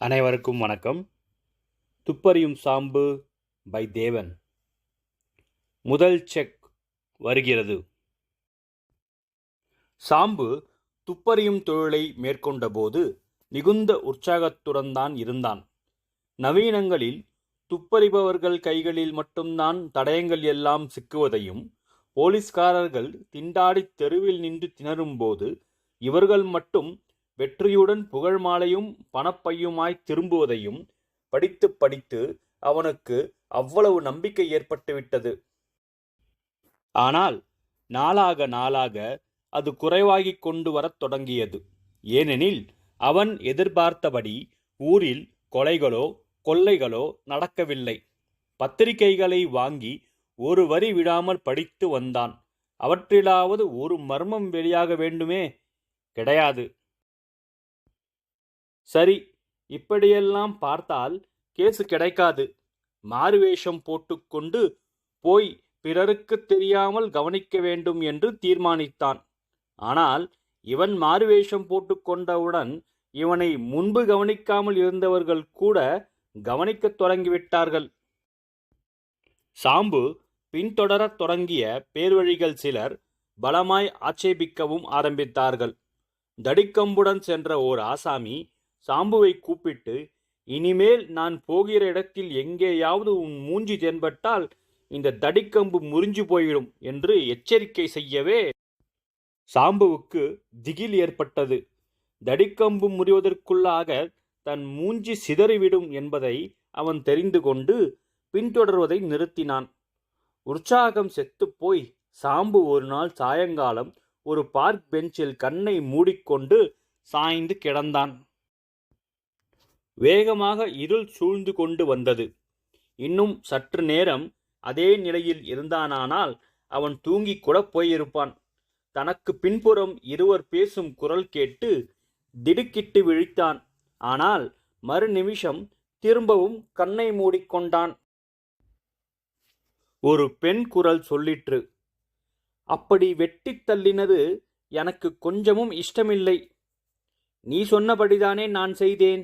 அனைவருக்கும் வணக்கம். துப்பறியும் சாம்பு பை தேவன். முதல் செக் வருகிறது. சாம்பு துப்பறியும் தொழிலை மேற்கொண்டபோது மிகுந்த உற்சாகத்துடன் தான் இருந்தான். நவீனங்களில் துப்பறிபவர்கள் கைகளில் மட்டும்தான் தடயங்கள் எல்லாம் சிக்குவதையும் போலீஸ்காரர்கள் திண்டாடி தெருவில் நின்று திணறும்போது இவர்கள் மட்டும் வெற்றியுடன் புகழ் மாலையும் பணப்பையுமாய் திரும்புவதையும் படித்து படித்து அவனுக்கு அவ்வளவு நம்பிக்கை ஏற்பட்டுவிட்டது. ஆனால் நாளாக நாளாக அது குறைவாகிக் கொண்டு வரத் தொடங்கியது. ஏனெனில் அவன் எதிர்பார்த்தபடி ஊரில் கொலைகளோ கொள்ளைகளோ நடக்கவில்லை. பத்திரிகைகளை வாங்கி ஒரு வரி விடாமல் படித்து வந்தான். அவற்றிலாவது ஒரு மர்மம் வெளியாக வேண்டுமே? கிடையாது. சரி இப்படியெல்லாம் பார்த்தால் கேசு கிடைக்காது. மாறுவேஷம் போட்டுக்கொண்டு போய் பிறருக்கு தெரியாமல் கவனிக்க வேண்டும் என்று தீர்மானித்தான். ஆனால் இவன் மாறுவேஷம் போட்டுக்கொண்டவுடன் இவனை முன்பு கவனிக்காமல் இருந்தவர்கள் கூட கவனிக்கத் தொடங்கிவிட்டார்கள். சாம்பு பின்தொடரத் தொடங்கிய பேர்வழிகள் சிலர் பலமாய் ஆட்சேபிக்கவும் ஆரம்பித்தார்கள். தடிக்கம்புடன் சென்ற ஓர் ஆசாமி சாம்புவை கூப்பிட்டு இனிமேல் நான் போகிற இடத்தில் எங்கேயாவது உன் மூஞ்சி தென்பட்டால் இந்த தடிக்கம்பு முறிஞ்சு போயிடும் என்று எச்சரிக்கை செய்யவே சாம்புவுக்கு திகில் ஏற்பட்டது. தடிக்கம்பு முறிவதற்குள்ளாக தன் மூஞ்சி சிதறிவிடும் என்பதை அவன் தெரிந்து கொண்டு பின்தொடர்வதை நிறுத்தினான். உற்சாகம் செத்துப்போய் சாம்பு ஒரு நாள் சாயங்காலம் ஒரு பார்க் பெஞ்சில் கண்ணை மூடிக்கொண்டு சாய்ந்து கிடந்தான். வேகமாக இருள் சூழ்ந்து கொண்டு வந்தது. இன்னும் சற்று நேரம் அதே நிலையில் இருந்தானானால் அவன் தூங்கிக் கூட போயிருப்பான். தனக்கு பின்புறம் இருவர் பேசும் குரல் கேட்டு திடுக்கிட்டு விழித்தான். ஆனால் மறுநிமிஷம் திரும்பவும் கண்ணை மூடிக்கொண்டான் ஒரு பெண் குரல் சொல்லிற்று அப்படி வெட்டித் தள்ளினது எனக்கு கொஞ்சமும் இஷ்டமில்லை. நீ சொன்னபடிதானே நான் செய்தேன்.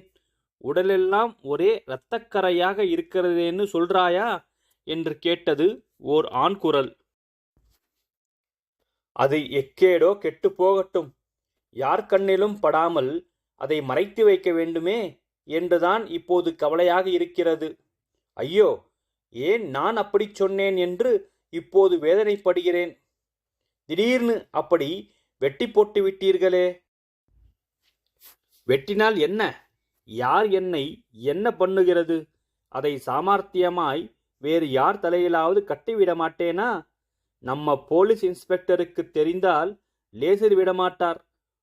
உடலெல்லாம் ஒரே இரத்தக்கரையாக இருக்கிறதேன்னு சொல்றாயா? என்று கேட்டது ஓர் ஆண் குரல். அது எக்கேடோ கெட்டு போகட்டும். யார் கண்ணிலும் படாமல் அதை மறைத்து வைக்க வேண்டுமே என்றுதான் இப்போது கவலையாக இருக்கிறது. ஐயோ ஏன் நான் அப்படி சொன்னேன் என்று இப்போது வேதனைப்படுகிறேன்? திடீர்னு அப்படி வெட்டி போட்டு விட்டீர்களே. வெட்டினால் என்ன? யார் என்னை என்ன பண்ணுகிறது? அதை சாமர்த்தியமாய் வேறு யார் தலையிலாவது கட்டிவிட மாட்டேனா? நம்ம போலீஸ் இன்ஸ்பெக்டருக்கு தெரிந்தால் லேசில் விடமாட்டார்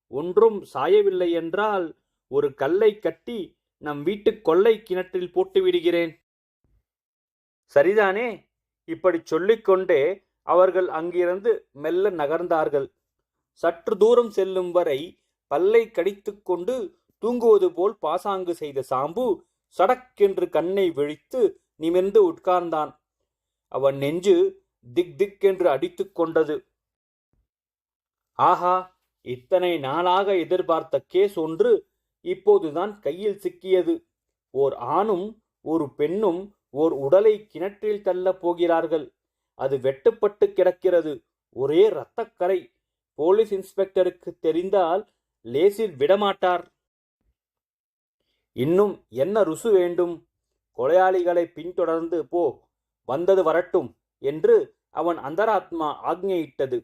ஒன்றும் சாயவில்லை என்றால் ஒரு கல்லை கட்டி நம் வீட்டு கொள்ளை கிணற்றில் போட்டு விடுகிறேன். சரிதானே? இப்படி சொல்லிக்கொண்டே அவர்கள் அங்கிருந்து மெல்ல நகர்ந்தார்கள். சற்று தூரம் செல்லும் வரை பல்லை கடித்துக்கொண்டு தூங்குவது போல் பாசாங்கு செய்த சாம்பு சடக்கென்று கண்ணை விழித்து நிமிர்ந்து உட்கார்ந்தான். அவன் நெஞ்சு திக் திக் என்று அடித்து கொண்டது. ஆஹா இத்தனை நாளாக எதிர்பார்த்த கேஸ் ஒன்று இப்போதுதான் கையில் சிக்கியது. ஓர் ஆணும் ஒரு பெண்ணும் ஓர் உடலை கிணற்றில் தள்ளப் போகிறார்கள். அது வெட்டுப்பட்டு கிடக்கிறது. ஒரே இரத்தக்கரை. போலீஸ் இன்ஸ்பெக்டருக்கு தெரிந்தால் லேசில் விடமாட்டார். இன்னும் என்ன ருசு வேண்டும்? கொலையாளிகளை பின்தொடர்ந்து போ வந்தது வரட்டும் என்று அவன் அந்தராத்மா ஆக்ஞையிட்டது.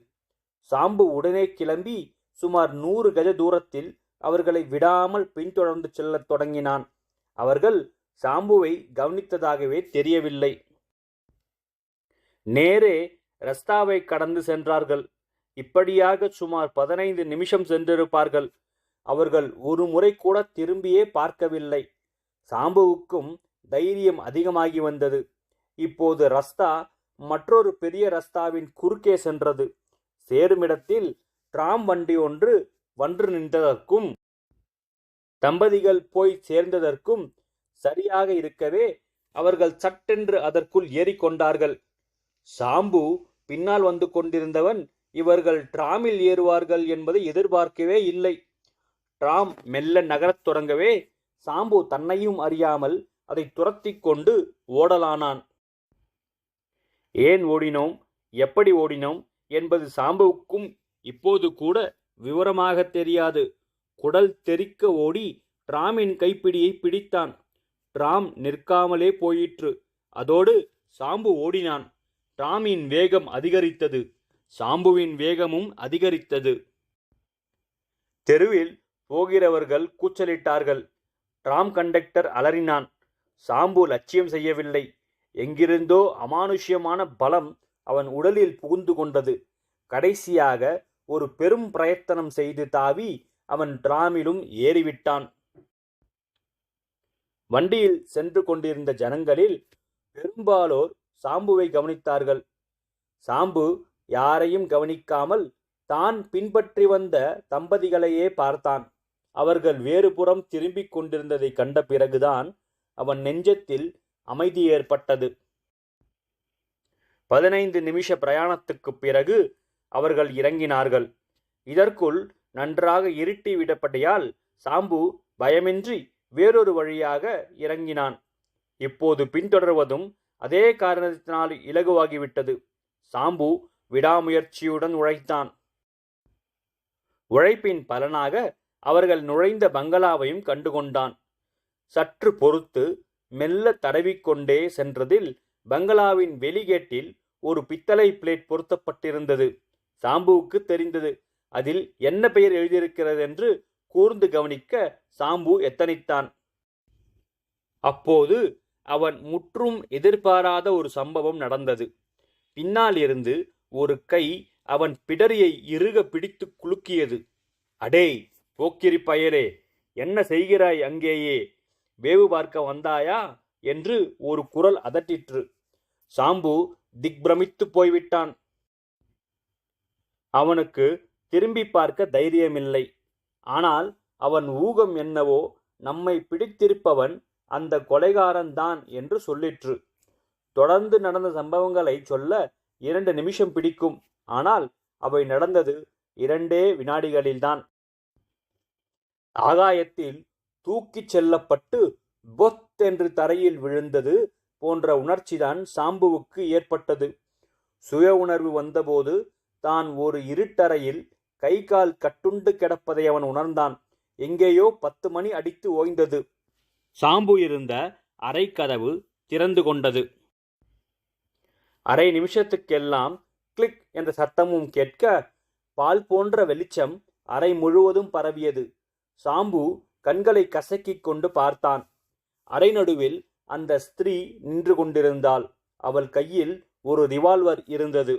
சாம்பு உடனே கிளம்பி சுமார் நூறு கஜ தூரத்தில் அவர்களை விடாமல் பின்தொடர்ந்து செல்லத் தொடங்கினான். அவர்கள் சாம்புவை கவனித்ததாகவே தெரியவில்லை. நேரே ரஸ்தாவை கடந்து சென்றார்கள். இப்படியாக சுமார் பதினைந்து நிமிஷம் சென்றிருப்பார்கள். அவர்கள் ஒரு முறை கூட திரும்பியே பார்க்கவில்லை. சாம்புவுக்கும் தைரியம் அதிகமாகி வந்தது. இப்போது ரஸ்தா மற்றொரு பெரிய ரஸ்தாவின் குறுக்கே சென்றது. சேருமிடத்தில் டிராம் வண்டி ஒன்று வன்று நின்றதற்கும் தம்பதிகள் போய் சேர்ந்ததற்கும் சரியாக இருக்கவே அவர்கள் சட்டென்று அதற்குள் ஏறிக்கொண்டார்கள் சாம்பு பின்னால் வந்து கொண்டிருந்தவன் இவர்கள் டிராமில் ஏறுவார்கள் என்பதை எதிர்பார்க்கவே இல்லை. ராம் மெல்ல நகரத் தொடங்கவே சாம்பு தன்னையும் அறியாமல் அதை துரத்தி கொண்டு ஓடலானான். ஏன் ஓடினோம்? எப்படி ஓடினோம்? என்பது சாம்புவுக்கும் இப்போது கூட விவரமாக தெரியாது. குடல் தெறிக்க ஓடி ராமின் கைப்பிடியை பிடித்தான். ராம் நிற்காமலே போயிற்று. அதோடு சாம்பு ஓடினான். ராமின் வேகம் அதிகரித்தது. சாம்புவின் வேகமும் அதிகரித்தது. தெருவில் போகிறவர்கள் கூச்சலிட்டார்கள். டிராம் கண்டக்டர் அலறினான். சாம்பு லட்சியம் செய்யவில்லை. எங்கிருந்தோ அமானுஷ்யமான பலம் அவன் உடலில் புகுந்து கொண்டது. கடைசியாக ஒரு பெரும் பிரயத்தனம் செய்து தாவி அவன் டிராமிலும் ஏறிவிட்டான். வண்டியில் சென்று கொண்டிருந்த ஜனங்களில் பெரும்பாலோர் சாம்புவை கவனித்தார்கள். சாம்பு யாரையும் கவனிக்காமல் தான் பின்பற்றி வந்த தம்பதிகளையே பார்த்தான். அவர்கள் வேறுபுறம் திரும்பிக் கொண்டிருந்ததை கண்ட பிறகுதான் அவன் நெஞ்சத்தில் அமைதி ஏற்பட்டது. பதினைந்து நிமிஷ பிரயாணத்துக்குப் பிறகு அவர்கள் இறங்கினார்கள். இதற்குள் நன்றாக இருட்டி விடப்படையால் சாம்பு பயமின்றி வேறொரு வழியாக இறங்கினான். இப்போது பின்தொடர்வதும் அதே காரணத்தினால் இலகுவாகிவிட்டது. சாம்பு விடாமுயற்சியுடன் உழைத்தான். உழைப்பின் பலனாக அவர்கள் நுழைந்த பங்களாவையும் கண்டுகொண்டான். சற்று பொறுத்து மெல்ல தடவிக்கொண்டே சென்றதில் பங்களாவின் வெளிகேட்டில் ஒரு பித்தளை பிளேட் பொருத்தப்பட்டிருந்தது. சாம்புவுக்கு தெரிந்தது. அதில் என்ன பெயர் எழுதியிருக்கிறது என்று கூர்ந்து கவனிக்க சாம்பு எத்தனித்தான். அப்போது அவன் முற்றும் எதிர்பாராத ஒரு சம்பவம் நடந்தது. பின்னால் இருந்து ஒரு கை அவன் பிடரியை இறுக பிடித்து குலுக்கியது. அடேய்! போக்கிரி பயலே என்ன செய்கிறாய் அங்கேயே? வேவு பார்க்க வந்தாயா? என்று ஒரு குரல் அதட்டிற்று. சாம்பு திக்பிரமித்து போய்விட்டான். அவனுக்கு திரும்பி பார்க்க தைரியமில்லை. ஆனால் அவன் ஊகம் என்னவோ நம்மை பிடித்திருப்பவன் அந்த கொலைகாரன்தான் என்று சொல்லிற்று. தொடர்ந்து நடந்த சம்பவங்களை சொல்ல இரண்டு நிமிஷம் பிடிக்கும். ஆனால் அவை நடந்தது இரண்டே வினாடிகளில்தான். ஆகாயத்தில் தூக்கிச் செல்லப்பட்டு பொத் என்று தரையில் விழுந்தது போன்ற உணர்ச்சிதான் சாம்புவுக்கு ஏற்பட்டது. சுய உணர்வு வந்தபோது தான் ஒரு இருட்டறையில் கை கால் கட்டுண்டு கிடப்பதை அவன் உணர்ந்தான். எங்கேயோ பத்து மணி அடித்து ஓய்ந்தது. சாம்பு இருந்த அறைக்கதவு திறந்து கொண்டது. அரை நிமிஷத்துக்கெல்லாம் கிளிக் என்ற சத்தமும் கேட்க பால் போன்ற வெளிச்சம் அறை முழுவதும் பரவியது. சாம்பு கண்களை கசக்கிக் கொண்டு பார்த்தான். அரை நடுவில் அந்த ஸ்திரீ நின்று கொண்டிருந்தாள். அவள் கையில் ஒரு ரிவால்வர் இருந்தது.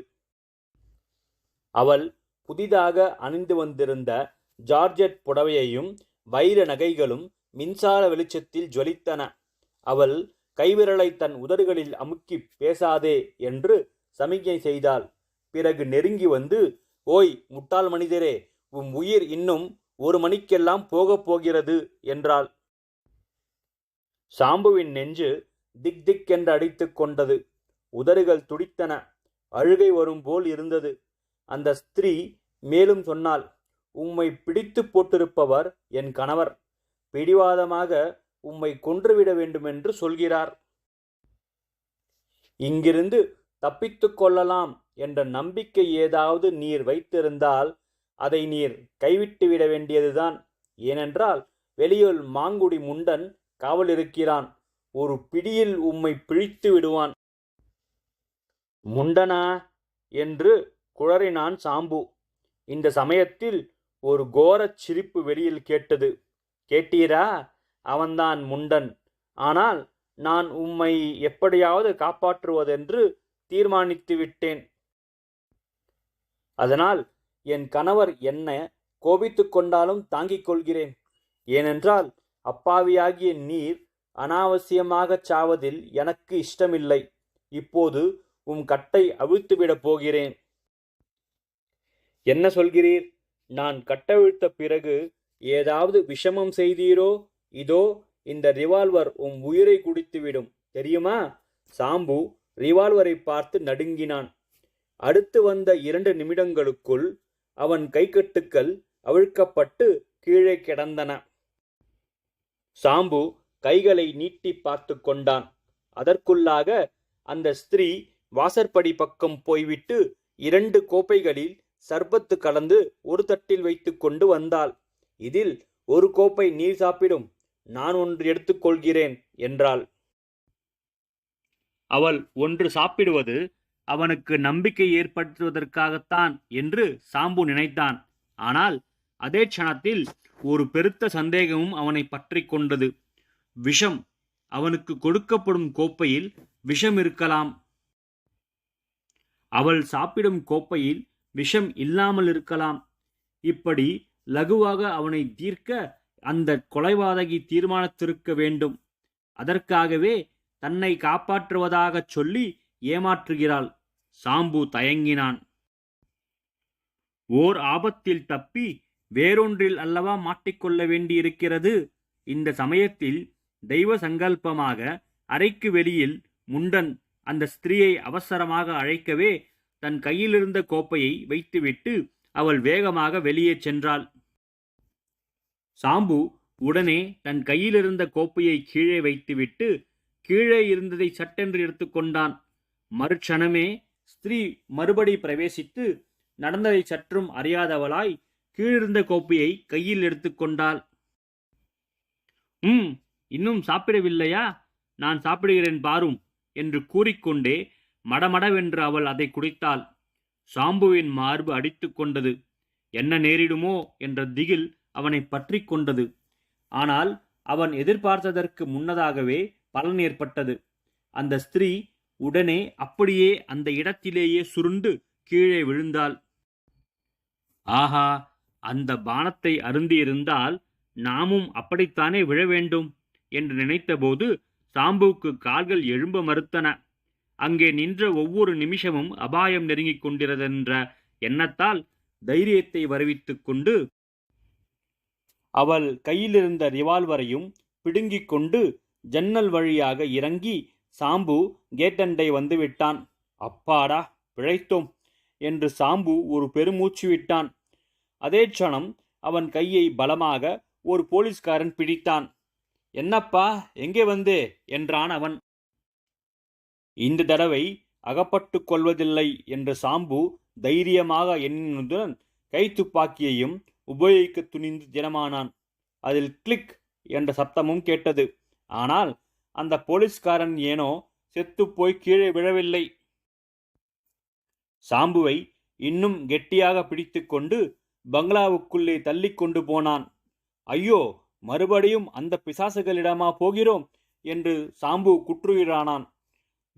அவள் புதிதாக அணிந்து வந்திருந்த ஜார்ஜெட் புடவையையும் வைர நகைகளும் மின்சார வெளிச்சத்தில் ஜொலித்தன. அவள் கைவிரலை தன் உதடுகளில் அமுக்கி பேசாதே என்று சமிக்ஞை செய்தாள். பிறகு நெருங்கி வந்து ஓய் முட்டாள் மனிதரே உம் உயிர் இன்னும் ஒரு மணிக்கெல்லாம் போகப் போகிறது என்றாள். சாம்புவின் நெஞ்சு திக் திக் என்று அடித்து கொண்டது. உதடுகள் துடித்தன. அழுகை வரும் போல் இருந்தது. அந்த ஸ்திரீ மேலும் சொன்னாள் உம்மை பிடித்து போட்டிருப்பவர் என் கணவர். பிடிவாதமாக உம்மை கொன்றுவிட வேண்டுமென்று சொல்கிறார். இங்கிருந்து தப்பித்துக் கொள்ளலாம் என்ற நம்பிக்கை ஏதாவது நீர் வைத்திருந்தால் அதை நீர் கைவிட்டு விட வேண்டியதுதான். ஏனென்றால் வெளியில் மாங்குடி முண்டன் காவல் இருக்கிறான். ஒரு பிடியில் உம்மை பிழித்து விடுவான். முண்டனா? என்று குழறினான் சாம்பு. இந்த சமயத்தில் ஒரு கோரச் சிரிப்பு வெளியில் கேட்டது. கேட்டீரா? அவன்தான் முண்டன். ஆனால் நான் உம்மை எப்படியாவது காப்பாற்றுவதென்று தீர்மானித்து விட்டேன். அதனால் என் கணவர் என்ன கோபித்து கொண்டாலும் தாங்கிக் கொள்கிறேன். ஏனென்றால் அப்பாவியாகிய நீர் அனாவசியமாகச் சாவதில் எனக்கு இஷ்டமில்லை. இப்போது உம் கட்டை அவிழ்த்துவிடப் போகிறேன். என்ன சொல்கிறீர்? நான் கட்டவிழ்த்த பிறகு ஏதாவது விஷமம் செய்தீரோ? இதோ இந்த ரிவால்வர் உம் உயிரை குடித்துவிடும். தெரியுமா? சாம்பு ரிவால்வரை பார்த்து நடுங்கினான். அடுத்து வந்த இரண்டு நிமிடங்களுக்குள் அவன் கைக்கட்டுக்கள் அவிழ்க்கப்பட்டு கீழே கிடந்தன. சாம்பு கைகளை நீட்டி பார்த்து கொண்டான். அதற்குள்ளாக அந்த ஸ்திரீ வாசற்படி பக்கம் போய்விட்டு இரண்டு கோப்பைகளில் சர்பத்து கலந்து ஒரு தட்டில் வைத்து கொண்டு வந்தாள். இதில் ஒரு கோப்பை நீர் சாப்பிடும் நான் ஒன்று எடுத்துக்கொள்கிறேன் என்றாள். அவள் ஒன்று சாப்பிடுவது அவனுக்கு நம்பிக்கை ஏற்படுத்துவதற்காகத்தான் என்று சாம்பு நினைத்தான். ஆனால் அதே க்ஷணத்தில் ஒரு பெருத்த சந்தேகமும் அவனை பற்றி கொண்டது. விஷம் அவனுக்கு கொடுக்கப்படும் கோப்பையில் விஷம் இருக்கலாம். அவள் சாப்பிடும் கோப்பையில் விஷம் இல்லாமல் இருக்கலாம். இப்படி லகுவாக அவனை தீர்க்க அந்த கொலைவாதகி தீர்மானித்திருக்க வேண்டும். அதற்காகவே தன்னை காப்பாற்றுவதாகச் சொல்லி ஏமாற்றுகிறாள். சாம்பு தயங்கினான். ஓர் ஆபத்தில் தப்பி வேறொன்றில் அல்லவா மாட்டிக்கொள்ள வேண்டியிருக்கிறது? இந்த சமயத்தில் தெய்வ சங்கல்பமாக அறைக்கு வெளியில் முண்டன் அந்த ஸ்திரீயை அவசரமாக அழைக்கவே தன் கையிலிருந்த கோப்பையை வைத்துவிட்டு அவள் வேகமாக வெளியே சென்றாள். சாம்பு உடனே தன் கையிலிருந்த கோப்பையை கீழே வைத்துவிட்டு கீழே இருந்ததை சட்டென்று எடுத்துக்கொண்டான். மறுக்ஷணமே ஸ்திரீ மறுபடி பிரவேசித்து நடந்ததை சற்றும் அறியாதவளாய் கீழிருந்த கோப்பையை கையில் எடுத்துக்கொண்டாள் ம் இன்னும் சாப்பிடவில்லையா? நான் சாப்பிடுகிறேன் பாரும் என்று கூறிக்கொண்டே மடமடவென்று அவள் அதை குடித்தாள். சாம்புவின் மார்பு அடித்து கொண்டது. என்ன நேரிடுமோ? என்ற திகில் அவனை பற்றி கொண்டது. ஆனால் அவன் எதிர்பார்த்ததற்கு முன்னதாகவே பலன் ஏற்பட்டது. அந்த ஸ்திரீ உடனே அப்படியே அந்த இடத்திலேயே சுருண்டு கீழே விழுந்தாள். ஆஹா அந்த பானத்தை அருந்தியிருந்தால் நாமும் அப்படித்தானே விழ வேண்டும் என்று நினைத்தபோது சாம்புவுக்கு கால்கள் எழும்ப மறுத்தன. அங்கே நின்ற ஒவ்வொரு நிமிஷமும் அபாயம் நெருங்கிக் கொண்டிருந்தென்ற எண்ணத்தால் தைரியத்தை வருவித்துக் கொண்டு அவள் கையிலிருந்த ரிவால்வரையும் பிடுங்கிக் கொண்டு ஜன்னல் வழியாக இறங்கி சாம்பு கேட்டண்டை வந்துவிட்டான். அப்பாடா பிழைத்தோம் என்று சாம்பு ஒரு பெருமூச்சு விட்டான். அதே க்ஷணம் அவன் கையை பலமாக ஒரு போலீஸ்காரன் பிடித்தான். என்னப்பா எங்கே வந்து? என்றான் அவன். இந்த தடவை அகப்பட்டு கொள்வதில்லை என்ற சாம்பு தைரியமாக எண்ணினுடன் கைத்துப்பாக்கியையும் உபயோகிக்க துணிந்து தினமானான். அதில் கிளிக் என்ற சப்தமும் கேட்டது. ஆனால் அந்த போலீஸ்காரன் ஏனோ செத்துப்போய் கீழே விழவில்லை. சாம்புவை இன்னும் கெட்டியாக பிடித்துக்கொண்டு பங்களாவுக்குள்ளே தள்ளி கொண்டு போனான். ஐயோ மறுபடியும் அந்த பிசாசுகளிடமா போகிறோம்? என்று சாம்பு குற்றுயிரானான்.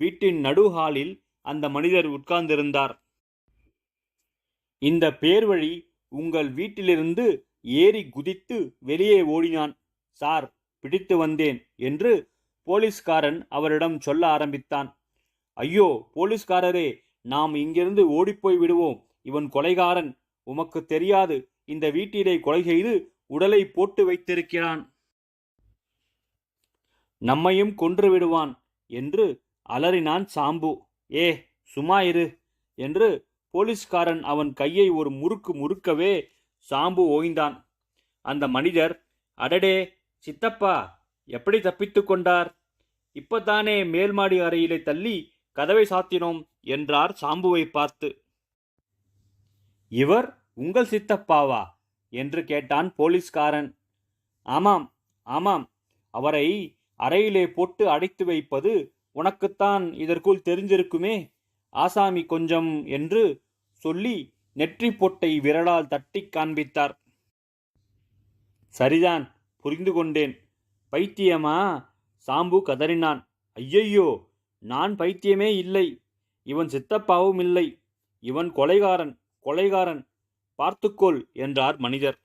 வீட்டின் நடுஹாலில் அந்த மனிதர் உட்கார்ந்திருந்தார். இந்த பேர்வழி உங்கள் வீட்டிலிருந்து ஏறி குதித்து வெளியே ஓடினான். சார் பிடித்து வந்தேன் என்று போலீஸ்காரன் அவரிடம் சொல்ல ஆரம்பித்தான். ஐயோ போலீஸ்காரரே நாம் இங்கிருந்து ஓடிப்போய் விடுவோம். இவன் கொலைகாரன். உமக்கு தெரியாது இந்த வீட்டிலே கொலை செய்து உடலை போட்டு வைத்திருக்கிறான். நம்மையும் கொன்று விடுவான் என்று அலறினான் சாம்பு. ஏ சும்மா இரு என்று போலீஸ்காரன் அவன் கையை ஒரு முறுக்கு முறுக்கவே சாம்பு ஓய்ந்தான். அந்த மனிதர் அடடே சித்தப்பா எப்படி தப்பித்து கொண்டார்? இப்பதானே மேல்மாடி அறையிலே தள்ளி கதவை சாத்தினோம் என்றார் சாம்புவை பார்த்து. இவர் உங்கள் சித்தப்பாவா? என்று கேட்டான் போலீஸ்காரன். ஆமாம் ஆமாம். அவரை அறையிலே போட்டு அடைத்து வைப்பது உனக்குத்தான் இதற்குள் தெரிஞ்சிருக்குமே. ஆசாமி கொஞ்சம் என்று சொல்லி நெற்றி பொட்டை விரலால் தட்டிக் காண்பித்தார். சரிதான் புரிந்து கொண்டேன். பைத்தியமா? சாம்பு கதறினான். ஐயையோ நான் பைத்தியமே இல்லை. இவன் சித்தப்பாவும் இல்லை. இவன் கொலைகாரன் கொலைகாரன். பார்த்துக்கொள் என்றார் மனிதர்.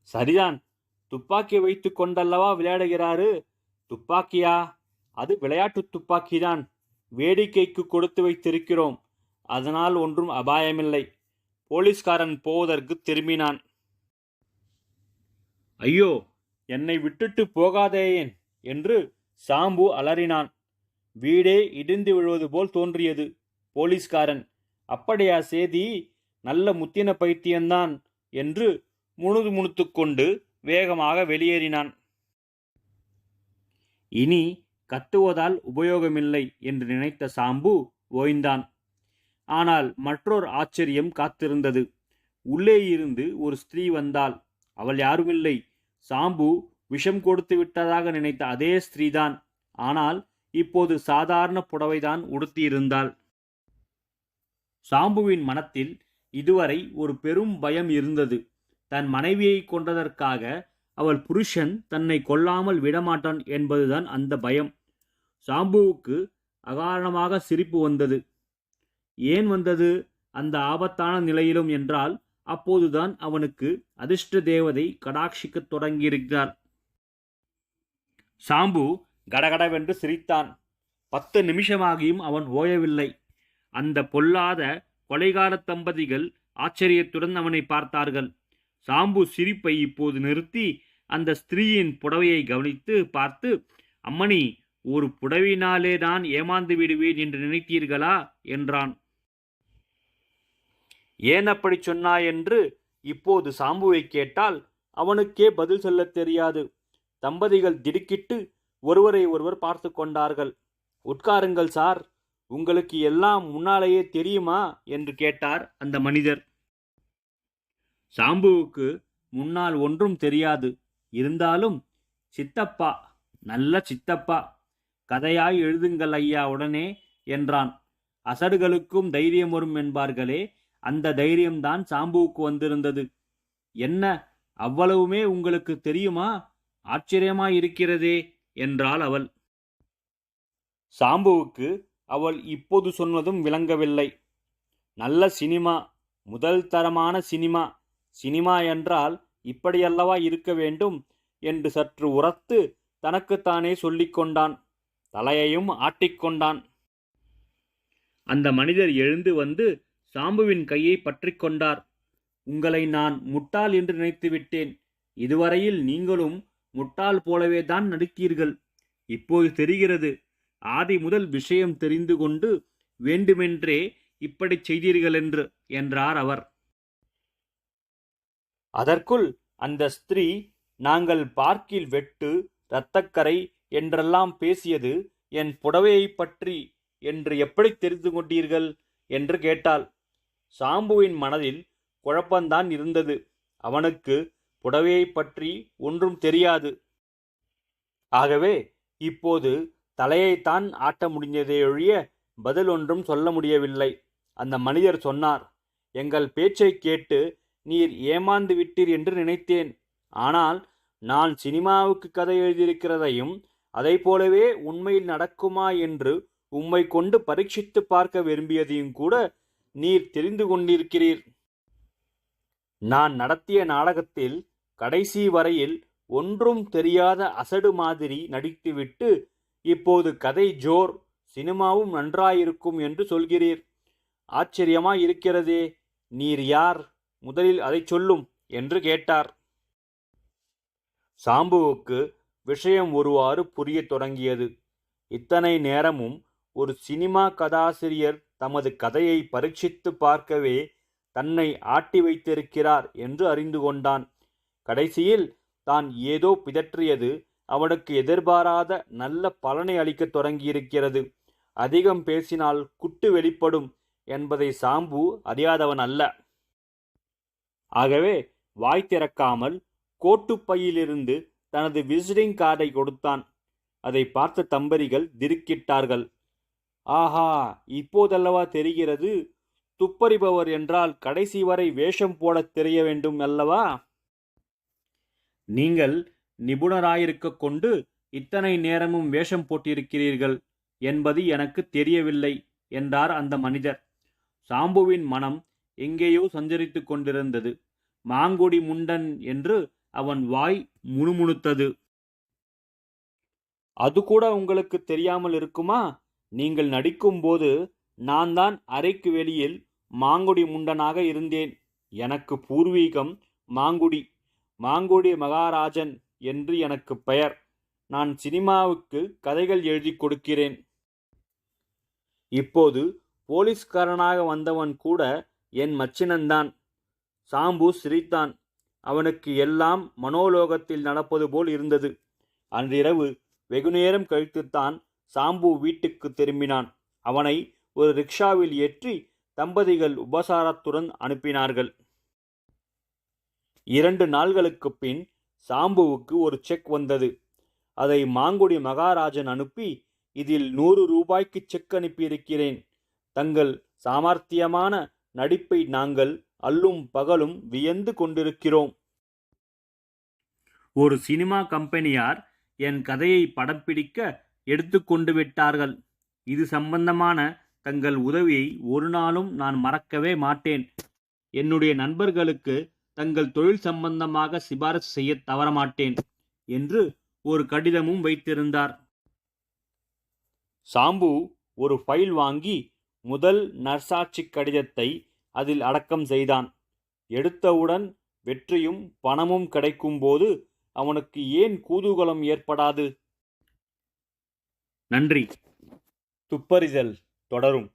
சரிதான். துப்பாக்கி வைத்து கொண்டல்லவா விளையாடுகிறாரு? துப்பாக்கியா? அது விளையாட்டு துப்பாக்கிதான். வேடிக்கைக்கு கொடுத்து வைத்திருக்கிறோம். அதனால் ஒன்றும் அபாயமில்லை. போலீஸ்காரன் போவதற்கு திரும்பினான். ஐயோ என்னை விட்டுட்டு போகாதேயேன் என்று சாம்பு அலறினான். வீடே இடிந்து விழுவது போல் தோன்றியது. போலீஸ்காரன் அப்படியா சேதி நல்ல முத்தின பைத்தியம்தான் என்று முணுது முணுத்து கொண்டு வேகமாக வெளியேறினான். இனி கத்துவதால் உபயோகமில்லை என்று நினைத்த சாம்பு ஓய்ந்தான். ஆனால் மற்றொரு ஆச்சரியம் காத்திருந்தது. உள்ளே இருந்து ஒரு ஸ்திரீ வந்தாள். அவள் யாருமில்லை. சாம்பு விஷம் கொடுத்து விட்டதாக நினைத்த அதே ஸ்திரீதான். ஆனால் இப்போது சாதாரண புடவைதான் உடுத்தியிருந்தாள். சாம்புவின் மனத்தில் இதுவரை ஒரு பெரும் பயம் இருந்தது. தன் மனைவியை கொன்றதற்காக அவள் புருஷன் தன்னை கொல்லாமல் விடமாட்டான் என்பதுதான் அந்த பயம். சாம்புவுக்கு அகாரணமாக சிரிப்பு வந்தது. ஏன் வந்தது? அந்த ஆபத்தான நிலையிலும் என்றால் அப்போதுதான் அவனுக்கு அதிர்ஷ்ட தேவதை கடாட்சிக்கத் தொடங்கியிருக்கிறார். சாம்பு கடகடவென்று சிரித்தான். பத்து நிமிஷமாகியும் அவன் ஓயவில்லை. அந்த பொல்லாத கொலைகார தம்பதிகள் ஆச்சரியத்துடன் அவனை பார்த்தார்கள். சாம்பு சிரிப்பை இப்போது நிறுத்தி அந்த ஸ்திரீயின் புடவையை கவனித்து பார்த்து அம்மணி ஒரு புடவினாலே நான் ஏமாந்து விடுவேன் என்று நினைத்தீர்களா? என்றான். ஏன் அப்படி சொன்னாய் என்று இப்போது சாம்புவை கேட்டால் அவனுக்கே பதில் சொல்லத் தெரியாது. தம்பதிகள் திடுக்கிட்டு ஒருவரை ஒருவர் பார்த்து கொண்டார்கள். உட்காருங்கள் சார் உங்களுக்கு எல்லாம் முன்னாலேயே தெரியுமா? என்று கேட்டார் அந்த மனிதர். சாம்புவுக்கு முன்னால் ஒன்றும் தெரியாது. இருந்தாலும் சித்தப்பா நல்ல சித்தப்பா கதையாய் எழுதுங்கள் ஐயா உடனே என்றான். அசடுகளுக்கும் தைரியம் வரும் என்பார்களே அந்த தைரியம்தான் சாம்புவுக்கு வந்திருந்தது. என்ன அவ்வளவுமே உங்களுக்கு தெரியுமா? ஆச்சரியமாயிருக்கிறதே என்றாள் அவள். சாம்புவுக்கு அவள் இப்போது சொன்னதும் விளங்கவில்லை. நல்ல சினிமா முதல் தரமான சினிமா சினிமா என்றால் இப்படியல்லவா இருக்க வேண்டும் என்று சற்று உரத்து தனக்குத்தானே சொல்லிக்கொண்டான் தலையையும் ஆட்டிக்கொண்டான் அந்த மனிதர் எழுந்து வந்து சாம்புவின் கையை பற்றி கொண்டார். உங்களை நான் முட்டாள் என்று நினைத்து விட்டேன். இதுவரையில் நீங்களும் முட்டாள் போலவே தான் நடித்தீர்கள் இப்போது தெரிகிறது. ஆதி முதல் விஷயம் தெரிந்து கொண்டு வேண்டுமென்றே இப்படி செய்தீர்கள் என்று என்றார் அவர். அதற்குள் அந்த ஸ்திரீ நாங்கள் பார்க்கில் வெட்டு இரத்தக்கரை என்றெல்லாம் பேசியது என் புடவையைப் பற்றி என்று எப்படி தெரிந்து கொண்டீர்கள்? என்று கேட்டாள். சாம்புவின் மனதில் குழப்பந்தான் இருந்தது. அவனுக்கு புடவையைப் பற்றி ஒன்றும் தெரியாது. ஆகவே இப்போது தலையைத்தான் ஆட்ட முடிஞ்சதையொழிய ஒழிய பதில் ஒன்றும் சொல்ல முடியவில்லை. அந்த மனிதர் சொன்னார் எங்கள் பேச்சைக் கேட்டு நீர் ஏமாந்து விட்டீர் என்று நினைத்தேன். ஆனால் நான் சினிமாவுக்கு கதை எழுதியிருக்கிறதையும் அதை போலவே உண்மையில் நடக்குமா என்று உம்மை கொண்டு பரீட்சித்து பார்க்க விரும்பியதையும் கூட நீர் தெரிந்து கொண்டிருக்கிறீர். நான் நடத்திய நாடகத்தில் கடைசி வரையில் ஒன்றும் தெரியாத அசடு மாதிரி நடித்துவிட்டு இப்போது கதை ஜோர் சினிமாவும் நன்றாயிருக்கும் என்று சொல்கிறீர். ஆச்சரியமாய் இருக்கிறதே நீர் யார்? முதலில் அதை சொல்லும் என்று கேட்டார். சாம்புவுக்கு விஷயம் ஒருவாறு புரியத் தொடங்கியது. இத்தனை நேரமும் ஒரு சினிமா கதாசிரியர் தமது கதையை பரீட்சித்து பார்க்கவே தன்னை ஆட்டி வைத்திருக்கிறார் என்று அறிந்து கொண்டான். கடைசியில் தான் ஏதோ பிதற்றியது. அவனுக்கு எதிர்பாராத நல்ல பலனை அளிக்கத் தொடங்கியிருக்கிறது. அதிகம் பேசினால் குட்டு வெளிப்படும் என்பதை சாம்பு அறியாதவன் அல்ல. ஆகவே வாய் திறக்காமல் கோட்டுப்பையிலிருந்து தனது விசிட்டிங் கார்டை கொடுத்தான். அதை பார்த்த தம்பதிகள் திடுக்கிட்டார்கள். ஆஹா இப்போதல்லவா தெரிகிறது? துப்பறிபவர் என்றால் கடைசி வரை வேஷம் போடத் தெரிய வேண்டும் அல்லவா? நீங்கள் நிபுணராயிருக்க கொண்டு இத்தனை நேரமும் வேஷம் போட்டிருக்கிறீர்கள் என்பது எனக்கு தெரியவில்லை என்றார் அந்த மனிதர். சாம்புவின் மனம் எங்கேயோ சஞ்சரித்துக் கொண்டிருந்தது. மாங்குடி முண்டன் என்று அவன் வாய் முணுமுணுத்தது. அது கூட உங்களுக்கு தெரியாமல் இருக்குமா? நீங்கள் நடிக்கும்போது நான் தான் அறைக்கு வெளியில் மாங்குடி முண்டனாக இருந்தேன். எனக்கு பூர்வீகம் மாங்குடி மாங்குடி மகாராஜன் என்று எனக்கு பெயர். நான் சினிமாவுக்கு கதைகள் எழுதி கொடுக்கிறேன். இப்போது போலீஸ்காரனாக வந்தவன் கூட என் மச்சினன்தான். சாம்பு சிரித்தான். அவனுக்கு எல்லாம் மனோலோகத்தில் நடப்பது போல் இருந்தது. அன்றிரவு வெகுநேரம் கழித்துத்தான் சாம்பு வீட்டுக்கு திரும்பினான். அவனை ஒரு ரிக்ஷாவில் ஏற்றி தம்பதிகள் உபசாரத்துடன் அனுப்பினார்கள். இரண்டு நாள்களுக்குப் பின் சாம்புவுக்கு ஒரு செக் வந்தது. அதை மாங்குடி மகாராஜன் அனுப்பி இதில் நூறு ரூபாய்க்கு செக் அனுப்பியிருக்கிறேன். தங்கள் சாமர்த்தியமான நடிப்பை நாங்கள் அல்லும் பகலும் வியந்து கொண்டிருக்கிறோம். ஒரு சினிமா கம்பெனியார் என் கதையை படம் பிடிக்க எடுத்துக்கொண்டு விட்டார்கள். இது சம்பந்தமான தங்கள் உதவியை ஒரு நாளும் நான் மறக்கவே மாட்டேன். என்னுடைய நண்பர்களுக்கு தங்கள் தொழில் சம்பந்தமாக சிபாரசு செய்ய தவறமாட்டேன் என்று ஒரு கடிதமும் வைத்திருந்தார். சாம்பு ஒரு ஃபைல் வாங்கி முதல் நர்சாட்சி கடிதத்தை அதில் அடக்கம் செய்தான். எடுத்தவுடன் வெற்றியும் பணமும் கிடைக்கும்போது அவனுக்கு ஏன் கூதூகலம் ஏற்படாது? நன்றி. துப்பறிதல் தொடரும்.